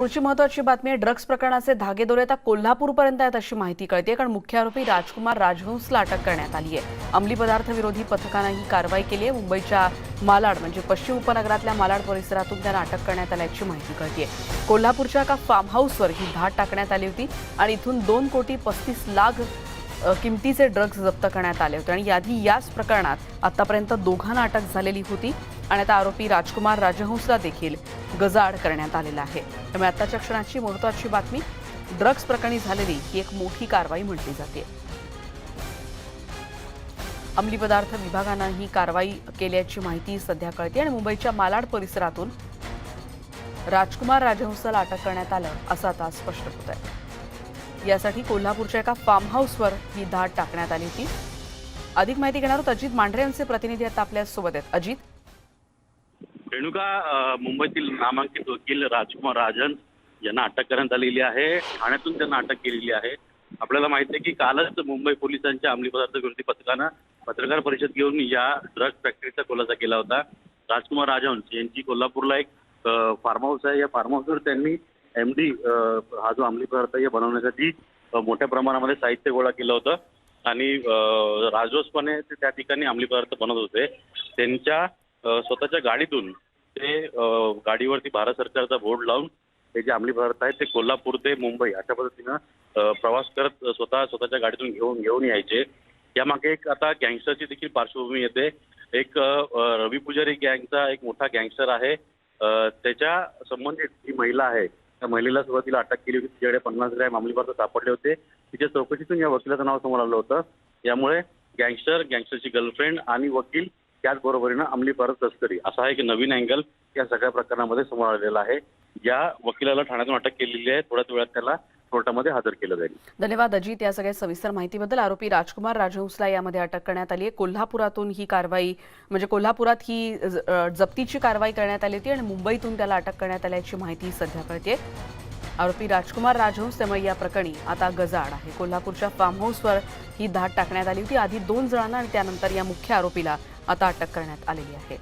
पुढची महत्वाची बातमी आहे ड्रग्ज प्रकरणाचे धागेदोरे आता कोल्हापूरपर्यंत आहेत अशी माहिती कळते. कारण मुख्य आरोपी राजकुमार राजहंसला अटक करण्यात आली आहे. अंमली पदार्थ विरोधी पथकानं ही कारवाई केली आहे. मुंबईच्या मालाड म्हणजे पश्चिम उपनगरातल्या मालाड परिसरातून त्यांना अटक करण्यात आल्याची माहिती कळते. कोल्हापूरच्या एका फार्म हाऊसवर ही धाड टाकण्यात आली होती आणि इथून दोन कोटी पस्तीस लाख किमतीचे ड्रग्ज जप्त करण्यात आले होते. आणि याआधी याच प्रकरणात आतापर्यंत दोघांना अटक झालेली होती आणि आता आरोपी राजकुमार राजहंसला देखील गजाआड करण्यात आलेला आहे. त्यामुळे आताच्या क्षणाची महत्वाची बातमी ड्रग्ज प्रकरणी झालेली ही एक मोठी कारवाई म्हटली जाते. अंमली पदार्थ विभागानं ही कारवाई केल्याची माहिती सध्या कळते आणि मुंबईच्या मालाड परिसरातून राजकुमार राजहंसाला अटक करण्यात आलं असं आता स्पष्ट होत आहे यासाठी कोल्हापूरच्या एका फार्म हाऊसवर ही धाड टाकण्यात आली होती. अधिक माहिती घेणार आहोत अजित मांढरे यांचे प्रतिनिधी आता आपल्यासोबत आहेत. अजित? रेणुका मुंबईतील नामांकित वकील राजकुमार राजन यांना अटक करण्यात आलेली आहे. ठाण्यातून त्यांना अटक केलेली आहे. आपल्याला माहिती आहे की कालच मुंबई पोलिसांच्या अंमली पदार्थ विरोधी पथकानं पत्रकार परिषद घेऊन या ड्रग फॅक्टरीचा खुलासा केला होता. राजकुमार राजन यांची कोल्हापूरला एक फार्म हाऊस आहे. या फार्म हाऊसवर त्यांनी एम डी हा जो अंमली पदार्थ आहे बनवण्यासाठी मोठ्या प्रमाणामध्ये साहित्य गोळा केलं होतं. आणि राजोसपणे ते त्या ठिकाणी अंमली पदार्थ बनवत होते. त्यांच्या स्वतःच्या गाडीतून ते गाडीवरती भारत सरकारचा बोर्ड लावून ते जे अंमली पदार्थ आहेत ते कोल्हापूर ते मुंबई अशा पद्धतीनं प्रवास करत स्वतः स्वतःच्या गाडीतून घेऊन घेऊन यायचे. यामागे एक आता गँगस्टरची देखील पार्श्वभूमी येते. एक रवी पुजारी गँगचा एक मोठा गँगस्टर आहे. त्याच्या संबंधित जी महिला आहे त्या महिलेला सुरुवातीला अटक केली होती. तिच्याकडे पन्नास ग्रॅम अंमलीपदार्थ सापडले होते. तिच्या चौकशीतून या वकिलाचं नाव समोर आलं होतं. यामुळे गँगस्टर गँगस्टरची गर्लफ्रेंड आणि वकील त्याचबरोबरीनं अंमली परत तस्करी असा हा एक नवीन अँगल या सगळ्या प्रकरणामध्ये समोर आलेला आहे. या वकिलाला ठाण्यातून अटक केलेली आहे. थोड्याच वेळात त्याला कोर्टामध्ये हजर केलं जाईल. धन्यवाद अजित. या सगळ्या सविस्तर माहितीबद्दल आरोपी राजकुमार राजहंसला यामध्ये अटक करण्यात आली आहे. कोल्हापुरातून ही कारवाई म्हणजे कोल्हापुरात ही जप्तीची कारवाई करण्यात आली होती आणि मुंबईतून त्याला अटक करण्यात आल्याची माहिती सध्या कळते आरोपी राजकुमार राजहंस त्यामुळे या प्रकरणी आता गजाड आहे. कोल्हापूरच्या फार्म हाऊसवर ही धाड टाकण्यात आली होती. आधी दोन जणांना आणि त्यानंतर या मुख्य आरोपीला आता अटक करण्यात आलेली आहे.